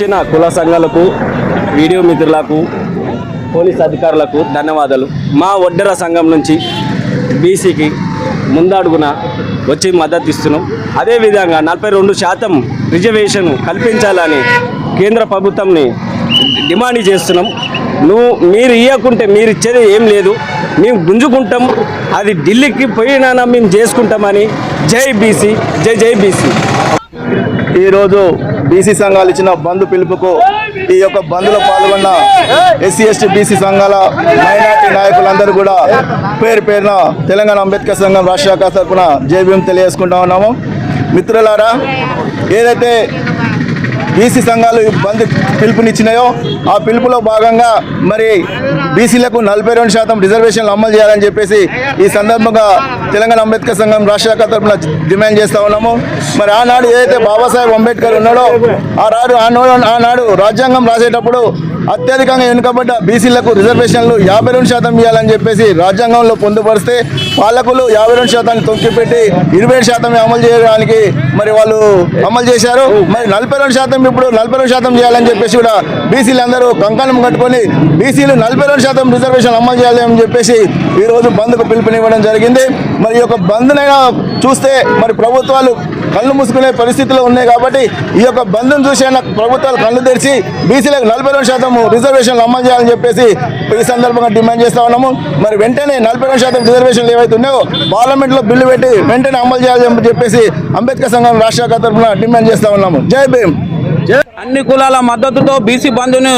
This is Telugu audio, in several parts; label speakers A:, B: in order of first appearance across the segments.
A: వచ్చిన కుల సంఘాలకు వీడియో మిత్రులకు పోలీస్ అధికారులకు ధన్యవాదాలు. మా ఒడ్డెర సంఘం నుంచి బీసీకి ముందడుగున వచ్చి మద్దతు ఇస్తున్నాం. అదేవిధంగా నలభై రెండు శాతం రిజర్వేషన్ కల్పించాలని కేంద్ర ప్రభుత్వంని డిమాండ్ చేస్తున్నాం. నువ్వు మీరు ఇవ్వకుంటే మీరు ఇచ్చేది ఏం లేదు. మేము గుంజుకుంటాం. అది ఢిల్లీకి పోయినా మేము చేసుకుంటామని జై బీసీ జై జై బీసీ.
B: ఈరోజు బీసీ సంఘాలు ఇచ్చిన బంధు పిలుపుకు ఈ యొక్క బంద్లో పాల్గొన్న ఎస్సీ ఎస్టీ బీసీ సంఘాల మైనార్టీ నాయకులందరూ కూడా పేరు పేరున తెలంగాణ అంబేద్కర్ సంఘం రాష్ట్ర శాఖ తరఫున జేబీఎం తెలియజేసుకుంటా ఉన్నాము. మిత్రులారా ఏదైతే బీసీ సంఘాలు బంద్ పిలుపునిచ్చినాయో ఆ పిలుపులో భాగంగా మరి బీసీలకు నలభై రెండు శాతం రిజర్వేషన్లు అమలు చేయాలని చెప్పేసి ఈ సందర్భంగా తెలంగాణ అంబేద్కర్ సంఘం రాష్ట్ర శాఖ తరఫున డిమాండ్ చేస్తా ఉన్నాము. మరి ఆనాడు ఏదైతే బాబాసాహెబ్ అంబేద్కర్ ఉన్నాడో ఆ రాడు ఆనాడు ఆనాడు రాజ్యాంగం రాసేటప్పుడు అత్యధికంగా వెనుకబడ్డ బీసీలకు రిజర్వేషన్లు యాభై రెండు శాతం ఇవ్వాలని చెప్పేసి రాజ్యాంగంలో పొందుపరిస్తే పాలకులు యాభై రెండు శాతాన్ని తొక్కిపెట్టి ఇరవై ఏడు శాతం అమలు చేయడానికి మరి వాళ్ళు అమలు చేశారు. మరి నలభై రెండు శాతం ఇప్పుడు నలభై రెండు శాతం చేయాలని చెప్పేసి కూడా బీసీలు అందరూ కంకణం కట్టుకొని బీసీలు నలభై రెండు శాతం రిజర్వేషన్ అమలు చేయాలి అని చెప్పేసి ఈరోజు బంద్కు పిలుపునివ్వడం జరిగింది. మరి ఈ యొక్క బంద్నైనా చూస్తే మరి ప్రభుత్వాలు కళ్ళు మూసుకునే పరిస్థితులు ఉన్నాయి కాబట్టి ఈ యొక్క బంద్ను చూసి ప్రభుత్వాలు కళ్ళు తెరిచి బీసీలకు నలభై రెండు శాతం రిజర్వేషన్లు అమలు చేయాలని చెప్పేసి ఈ సందర్భంగా డిమాండ్ చేస్తా ఉన్నాము. మరి వెంటనే నలభై రెండు శాతం రిజర్వేషన్లు ఏవైతే ఉన్నాయో పార్లమెంట్లో బిల్లు పెట్టి వెంటనే అమలు చేయాలని చెప్పేసి అంబేద్కర్ సంఘం రాష్ట్ర తరఫున డిమాండ్ చేస్తా ఉన్నాము. జై భీమ్.
C: అన్ని కులాల మద్దతుతో బీసీ బంధును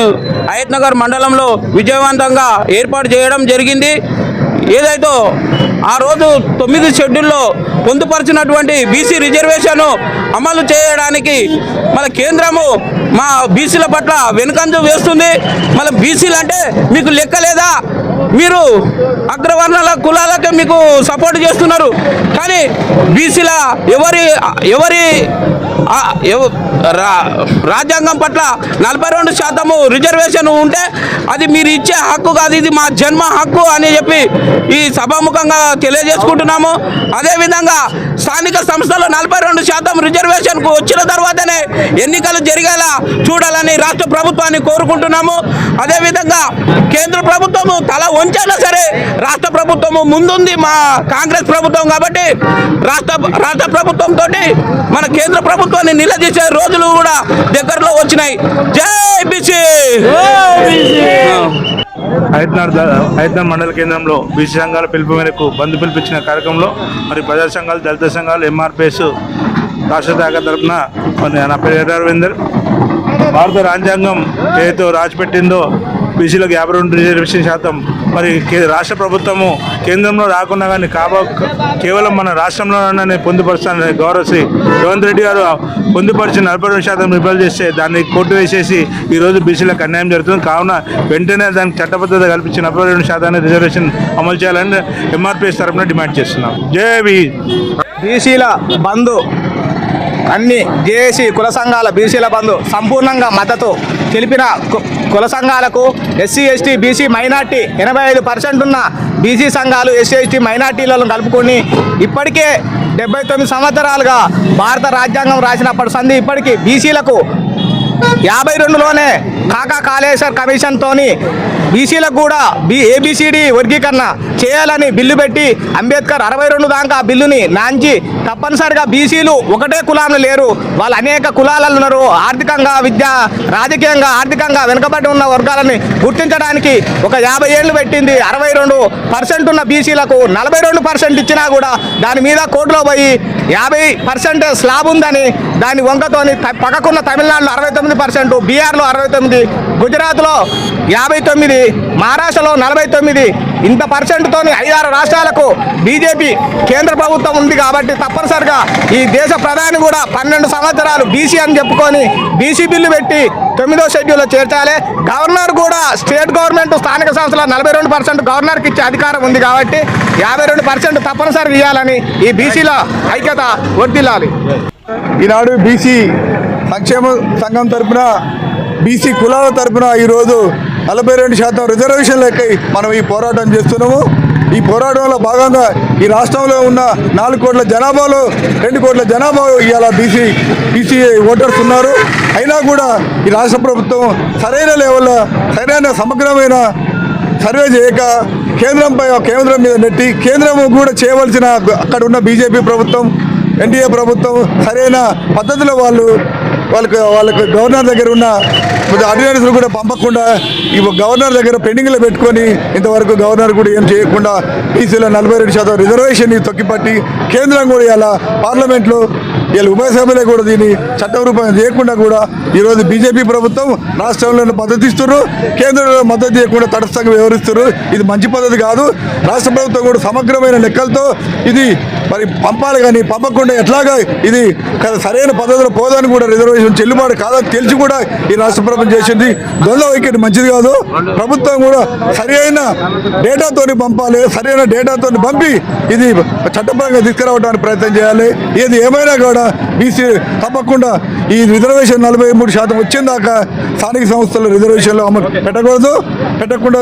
C: అయత్నగర్ మండలంలో విజయవంతంగా ఏర్పాటు చేయడం జరిగింది. ఏదైతే ఆ రోజు తొమ్మిది షెడ్యూల్లో పొందుపరిచినటువంటి బీసీ రిజర్వేషన్ అమలు చేయడానికి మన కేంద్రము మా బీసీల పట్ల వెనుకంజ వేస్తుంది. మన బీసీలు అంటే మీకు లెక్క లేదా? మీరు అగ్రవర్ణాల కులాలకే మీకు సపోర్ట్ చేస్తున్నారు. కానీ బీసీల ఎవరి ఎవరి రాజ్యాంగం పట్ల నలభై రెండు శాతము రిజర్వేషన్ ఉంటే అది మీరు ఇచ్చే హక్కు కాదు ఇది మా జన్మ హక్కు అని చెప్పి ఈ సభాముఖంగా తెలియజేసుకుంటున్నాము. అదేవిధంగా స్థానిక సంస్థలు నలభై రెండు శాతం రిజర్వేషన్కు వచ్చిన తర్వాతనే ఎన్నికలు జరిగేలా చూడాలని రాష్ట్ర ప్రభుత్వాన్ని కోరుకుంటున్నాము. అదేవిధంగా కేంద్ర ప్రభుత్వము తల వంచైనా సరే రాష్ట్ర ప్రభుత్వము ముందుంది మా కాంగ్రెస్ ప్రభుత్వం కాబట్టి రాష్ట్ర రాష్ట్ర ప్రభుత్వంతో మన కేంద్ర ప్రభుత్వం ప్రభుత్వాన్ని నిలదీసే రోజులు కూడా దగ్గరలో వచ్చినాయి. జై బీసీ!
D: హైదనాడు హైదనాడు మండల కేంద్రంలో బీసీ సంఘాల పిలుపు మేరకు బంద్ పిలిపించిన కార్యక్రమంలో మరి ప్రజా సంఘాలు దళిత సంఘాలు ఎంఆర్పిఎస్ రాష్ట్ర శాఖ తరఫున మరి నా పేరు ఎర్రవీందర్ భారత రాజ్యాంగం ఏదైతే రాసిపెట్టిందో బీసీలకు యాభై రెండు రిజర్వేషన్ శాతం మరి కే- రాష్ట్ర ప్రభుత్వము కేంద్రంలో రాకుండా కానీ కాబో కేవలం మన రాష్ట్రంలోనే పొందుపరుస్తానని గౌరవశ్రీ రేవంత్ రెడ్డి గారు పొందుపరిచిన నలభై రెండు శాతం రిపేర్ చేస్తే దాన్ని కోర్టు వేసేసి ఈరోజు బీసీలకు అన్యాయం జరుగుతుంది. కావున వెంటనే దానికి చట్టబద్ధత కల్పించి నలభై రెండు శాతాన్ని రిజర్వేషన్ అమలు చేయాలని ఎంఆర్పీఎస్ తరఫున డిమాండ్ చేస్తున్నాం. జేవి
E: బీసీల బంధు అన్ని జేఏసీ కుల సంఘాల బీసీల బంధు సంపూర్ణంగా మద్దతు తెలిపిన కు- కుల సంఘాలకు ఎస్సీ ఎస్టీ బీసీ మైనార్టీ ఎనభై ఐదు పర్సెంట్ ఉన్న బీసీ సంఘాలు ఎస్సీ ఎస్టీ మైనార్టీలను కలుపుకొని ఇప్పటికే డెబ్బై తొమ్మిది సంవత్సరాలుగా భారత రాజ్యాంగం రాసినప్పటి సంధి ఇప్పటికీ బీసీలకు యాభై రెండులోనే కాకా కాళేశ్వర్ కమిషన్తోని బీసీలకు కూడా బి ఏబిసిడి వర్గీకరణ చేయాలని బిల్లు పెట్టి అంబేద్కర్ అరవై రెండు దాకా ఆ బిల్లుని నాంచి తప్పనిసరిగా బీసీలు ఒకటే కులాలు లేరు. వాళ్ళు అనేక కులాలలో ఉన్నారు. ఆర్థికంగా విద్య రాజకీయంగా ఆర్థికంగా వెనుకబడి ఉన్న వర్గాలని గుర్తించడానికి ఒక యాభై ఏళ్ళు పెట్టింది. అరవై రెండు పర్సెంట్ ఉన్న బీసీలకు నలభై రెండు పర్సెంట్ ఇచ్చినా కూడా దాని మీద కోర్టులో పోయి యాభై పర్సెంట్ స్లాబ్ ఉందని దాని వంకతోని పక్కకున్న తమిళనాడులో అరవై తొమ్మిది పర్సెంట్. బీహార్లో అరవై తొమ్మిది గుజరాత్లో యాభై తొమ్మిది మహారాష్ట్రలో నలభై తొమ్మిది. ఇంత పర్సెంట్తోని ఐదారు రాష్ట్రాలకు బీజేపీ కేంద్ర ప్రభుత్వం ఉంది కాబట్టి తప్పనిసరిగా ఈ దేశ ప్రధాని కూడా పన్నెండు సంవత్సరాలు బీసీ అని చెప్పుకొని బీసీ బిల్లు పెట్టి తొమ్మిదో షెడ్యూల్లో చేర్చాలి. గవర్నర్ కూడా స్టేట్ గవర్నమెంట్ స్థానిక సంస్థల నలభై రెండు పర్సెంట్ గవర్నర్కి ఇచ్చే అధికారం ఉంది కాబట్టి యాభై రెండు పర్సెంట్ తప్పనిసరిగా ఇవ్వాలని ఈ బీసీల ఐక్యత వర్దిల్లాలి
B: ఈనాడు బీసీ సంక్షేమ సంఘం తరపున బీసీ కులాల తరపున ఈరోజు నలభై రెండు శాతం రిజర్వేషన్ మనం ఈ పోరాటం చేస్తున్నాము.
F: ఈ పోరాటంలో భాగంగా ఈ రాష్ట్రంలో ఉన్న నాలుగు కోట్ల జనాభాలో రెండు కోట్ల జనాభా ఇవాళ బీసీ బీసీ ఓటర్స్ ఉన్నారు. అయినా కూడా ఈ రాష్ట్ర ప్రభుత్వం సరైన లెవెల్లో సరైన సమగ్రమైన సర్వే చేయక కేంద్రంపై కేంద్రం మీద నెట్టి కేంద్రం కూడా చేయవలసిన అక్కడ ఉన్న బీజేపీ ప్రభుత్వం ఎన్డీఏ ప్రభుత్వం సరైన పద్ధతిలో వాళ్ళు వాళ్ళకు వాళ్ళకు గవర్నర్ దగ్గర ఉన్న అటెండెన్స్లు కూడా పంపకుండా ఈ గవర్నర్ దగ్గర పెండింగ్లో పెట్టుకొని ఇంతవరకు గవర్నర్ కూడా ఏం చేయకుండా బీసీలో నలభై రెండు శాతం రిజర్వేషన్ తొక్కిపట్టి కేంద్రం కూడా ఇలా పార్లమెంట్లో వీళ్ళు ఉభయ కూడా దీన్ని చట్టరూపం చేయకుండా కూడా ఈరోజు బీజేపీ ప్రభుత్వం రాష్ట్రంలో మద్దతు ఇస్తున్నారు కేంద్రంలో మద్దతు చేయకుండా తటస్థంగా వ్యవహరిస్తున్నారు ఇది మంచి పద్ధతి కాదు. రాష్ట్ర ప్రభుత్వం కూడా సమగ్రమైన లెక్కలతో ఇది మరి పంపాలి కానీ పంపకుండా ఎట్లాగా ఇది సరైన పద్ధతిలో పోదని కూడా రిజర్వేషన్ చెల్లుబాటు కాదని తెలిసి కూడా ఈ రాష్ట్ర ప్రభుత్వం చేసింది. ద్వంద్వ వైఖరి మంచిది కాదు. ప్రభుత్వం కూడా సరైన డేటాతోని పంపాలి సరైన డేటాతోని పంపి ఇది చట్టపరంగా తీసుకురావడానికి ప్రయత్నం చేయాలి. ఏది ఏమైనా కూడా బీసీ తప్పకుండా ఈ రిజర్వేషన్ నలభై మూడు శాతం వచ్చిందాక స్థానిక సంస్థల రిజర్వేషన్లో అమలు పెట్టకూడదు. పెట్టకుండా